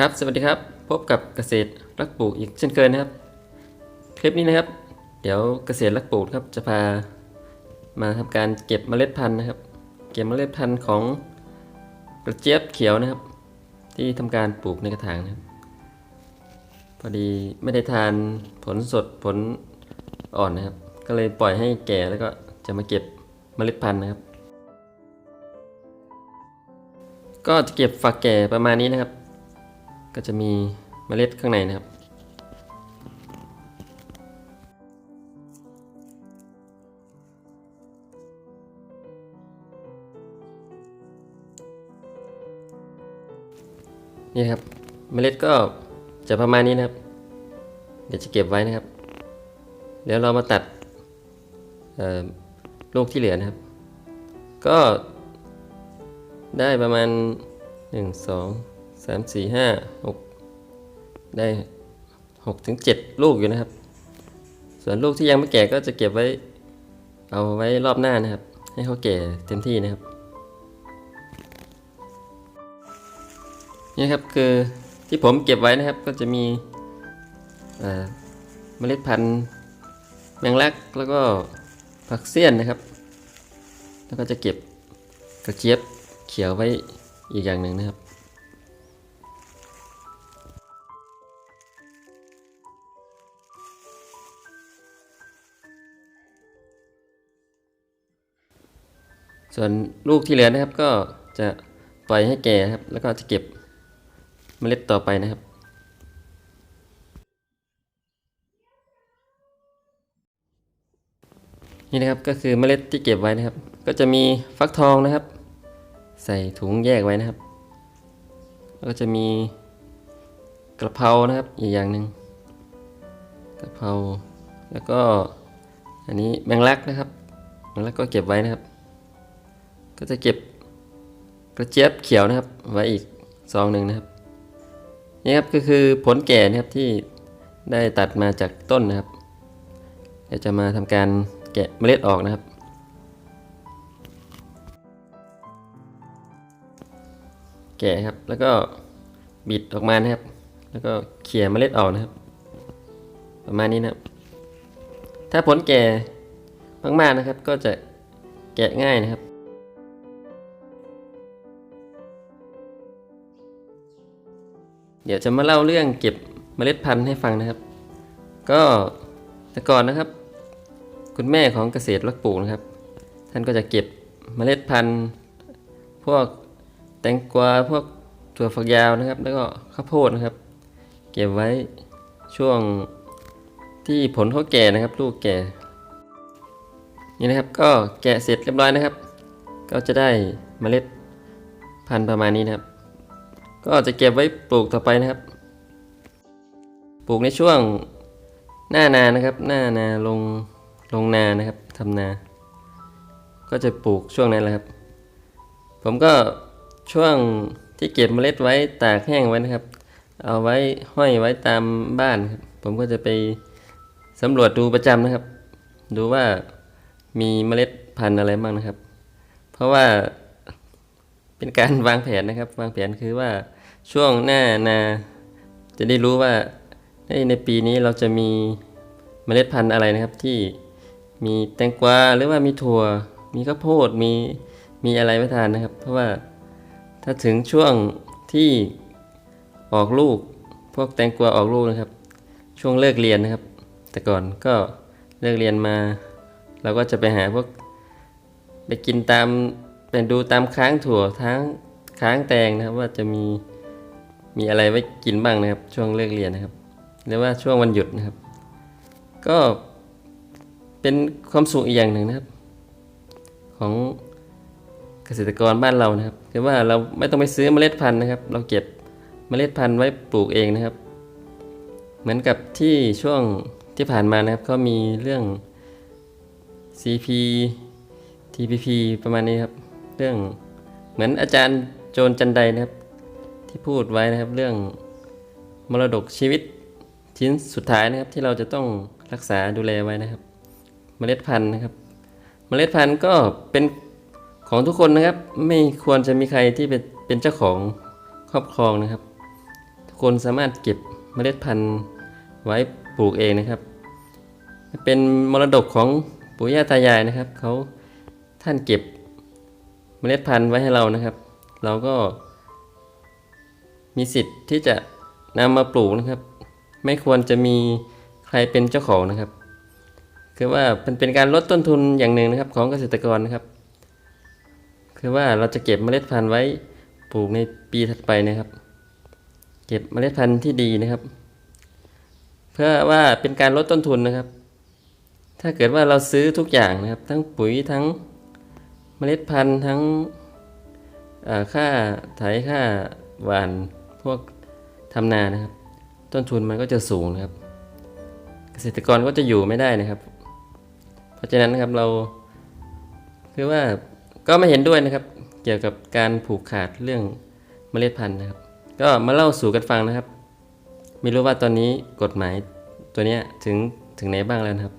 ครับ สวัสดีครับ พบกับเกษตรรักปลูกอีกเช่นเคยนะครับ คลิปนี้นะครับ เดี๋ยวเกษตรรักปลูกครับจะพามาทำการเก็บเมล็ดพันธุ์นะครับ เก็บเมล็ดพันธุ์ของกระเจี๊ยบเขียวนะครับ ที่ทำการปลูกในกระถางนะครับ พอดีไม่ได้ทานผลสดผลอ่อนนะครับ ก็เลยปล่อยให้แก่แล้วก็จะมาเก็บเมล็ดพันธุ์นะครับ ก็จะเก็บฝักแก่ประมาณนี้นะครับ ก็จะมีเมล็ดข้างในนะครับ นี่ครับเมล็ดก็จะประมาณนี้นะครับ เดี๋ยวจะเก็บไว้นะครับ เดี๋ยวเรามาตัดลูกที่เหลือนะครับ ก็ได้ประมาณ 1 2 3 4 5 6ได้6ถึง7ลูกอยู่นะครับ ส่วนลูกที่ยังไม่แก่ก็จะเก็บไว้เอาไว้รอบหน้านะครับ ให้เขาแก่เต็มที่นะครับนี่ครับคือที่ผมเก็บไว้นะครับก็จะมีเมล็ดพันธุ์แมงลักแล้วก็ผักเสี้ยนนะครับ แล้วก็จะเก็บกระเจี๊ยบเขียวไว้อีกอย่างหนึ่งนะครับ ส่วนลูกที่เหลือนะครับก็จะปล่อยให้แก่ครับ แล้วก็จะเก็บเมล็ดต่อไปนะครับ นี่นะครับก็คือเมล็ดที่เก็บไว้นะครับ ก็จะมีฟักทองนะครับ ใส่ถุงแยกไว้นะครับแล้วก็จะมีกระเพรานะครับอีกอย่างหนึ่งกระเพราแล้วก็อันนี้แมงลักนะครับแมงลักก็เก็บไว้นะครับ ก็จะเก็บกระเจี๊ยบเขียวนะครับไว้อีกซองหนึ่งนะครับนี่ครับก็คือผลแก่นะครับที่ได้ตัดมาจากต้นนะครับเดี๋ยวจะมาทำการแกะเมล็ดออกนะครับ แกะครับแล้วก็บิดออกมานะครับ แล้วก็เขี่ยเมล็ดออกนะครับ ประมาณนี้นะครับ ถ้าผลแก่มากๆนะครับก็จะแกะง่ายนะครับ เดี๋ยวจะมาเล่าเรื่องเก็บเมล็ดพันธุ์ให้ฟังนะครับ ก็แต่ก่อนนะครับ คุณแม่ของเกษตรรักปลูกนะครับ ท่านก็จะเก็บเมล็ดพันธุ์ พวกแตงกวาพวกถั่วฝักยาวนะครับ แล้วก็ข้าวโพดนะครับ เก็บไว้ช่วงที่ผลเขาแก่นะครับ ลูกแก่นี่นะครับก็แกะเสร็จเรียบร้อยนะครับ ก็จะได้เมล็ดพันธุ์ประมาณนี้นะครับ ก็จะเก็บไว้ปลูกต่อไปนะครับ ปลูกในช่วงหน้านานะครับ หน้านาลงลงนานะครับทำนา ก็จะปลูกช่วงนั้นแหละครับ ผมก็ช่วงที่เก็บเมล็ดไว้ตากแห้งไว้นะครับ เอาไว้ห้อยไว้ตามบ้านครับ ผมก็จะไปสำรวจดูประจำนะครับ ดูว่ามีเมล็ดพันธุ์อะไรบ้างนะครับ เพราะว่า เป็นการวางแผนนะครับ วางแผนคือว่าช่วงหน้านาจะได้รู้ว่าในปีนี้เราจะมีเมล็ดพันธุ์อะไรนะครับที่มีแตงกวาหรือว่ามีถั่ว มีข้าวโพดมีมีอะไรไว้ทานนะครับ เพราะว่าถ้าถึงช่วงที่ออกลูกพวกแตงกวาออกลูกนะครับ ช่วงเลิกเรียนนะครับ แต่ก่อนก็เลิกเรียนมา เราก็จะไปหาพวกไปกินตาม ไปดูตามค้างถั่วทั้งค้างแตงนะครับ ว่าจะมีมีอะไรไว้กินบ้างนะครับ ช่วงเลิกเรียนนะครับ หรือว่าช่วงวันหยุดนะครับ ก็เป็นความสุขอีกอย่างหนึ่งนะครับ ของเกษตรกรบ้านเรานะครับคือว่าเราไม่ต้องไปซื้อเมล็ดพันธุ์นะครับ เราเก็บเมล็ดพันธุ์ไว้ปลูกเองนะครับ เหมือนกับที่ช่วงที่ผ่านมานะครับเขามีเรื่อง CP TPP ประมาณนี้ครับ เรื่องเหมือนอาจารย์โจนจันไดนะครับ ที่พูดไว้นะครับเรื่องมรดกชีวิตชิ้นสุดท้ายนะครับที่เราจะต้องรักษาดูแลไว้นะครับ เมล็ดพันธุ์นะครับ เมล็ดพันธุ์ก็เป็นของทุกคนนะครับ ไม่ควรจะมีใครที่เป็นเป็นเจ้าของครอบครองนะครับ ทุกคนสามารถเก็บเมล็ดพันธุ์ไว้ปลูกเองนะครับ เป็นมรดกของปู่ย่าตายายนะครับเขาท่านเก็บ ล็ดพันธุ์ไว้ให้เรานะครับ เราก็ มีสิทธิ์ที่จะนำมาปลูกนะครับ ไม่ควรจะมีใครเป็นเจ้าของนะครับ คือว่าเป็นเป็นการลดต้นทุนอย่างหนึ่งนะครับ ของเกษตรกรนะครับ คือว่าเราจะเก็บเมล็ดพันธุ์ไว้ปลูกในปีถัดไปนะครับ เก็บเมล็ดพันธุ์ที่ดีนะครับ เพื่อว่าเป็นการลดต้นทุนนะครับ ถ้าเกิดว่าเราซื้อทุกอย่างนะครับ ทั้งปุ๋ยทั้ง เมล็ดพันธุ์ทั้งอ่าค่าไถค่าหว่านพวกทำนานะครับ ต้นทุนมันก็จะสูงนะครับ เกษตรกรก็จะอยู่ไม่ได้นะครับ เพราะฉะนั้นนะครับเราคือว่าก็ไม่เห็นด้วยนะครับ เกี่ยวกับการผูกขาดเรื่องเมล็ดพันธุ์นะครับ ก็มาเล่าสู่กันฟังนะครับ ไม่รู้ว่าตอนนี้กฎหมายตัวนี้ถึงถึงไหนบ้างแล้วนะครับ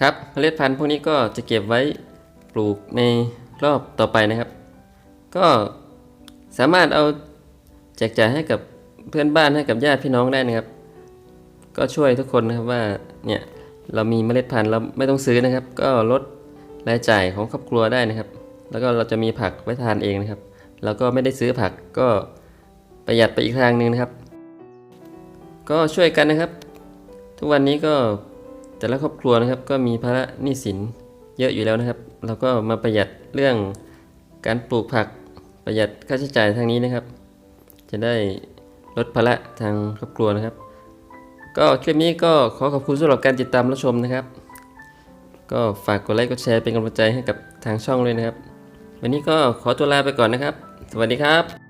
ครับเมล็ดพันธุ์พวกนี้ก็จะเก็บไว้ปลูกในรอบต่อไปนะครับ ก็สามารถเอาแจกจ่ายให้กับเพื่อนบ้านให้กับญาติพี่น้องได้นะครับ ก็ช่วยทุกคนนะครับว่าเนี่ยเรามีเมล็ดพันธุ์เราไม่ต้องซื้อนะครับ ก็ลดรายจ่ายของครอบครัวได้นะครับ แล้วก็เราจะมีผักไว้ทานเองนะครับ แล้วก็ไม่ได้ซื้อผักก็ประหยัดไปอีกทางหนึ่งนะครับ ก็ช่วยกันนะครับ ทุกวันนี้ก็ แต่ละครอบครัวนะครับก็มีภาระหนี้สินเยอะอยู่แล้วนะครับ เราก็มาประหยัดเรื่องการปลูกผักประหยัดค่าใช้จ่ายทางนี้นะครับ จะได้ลดภาระทางครอบครัวนะครับ ก็คลิปนี้ก็ขอขอบคุณสำหรับการติดตามรับชมนะครับ ก็ฝากกดไลค์กดแชร์เป็นกำลังใจให้กับทางช่องเลยนะครับ วันนี้ก็ขอตัวลาไปก่อนนะครับ สวัสดีครับ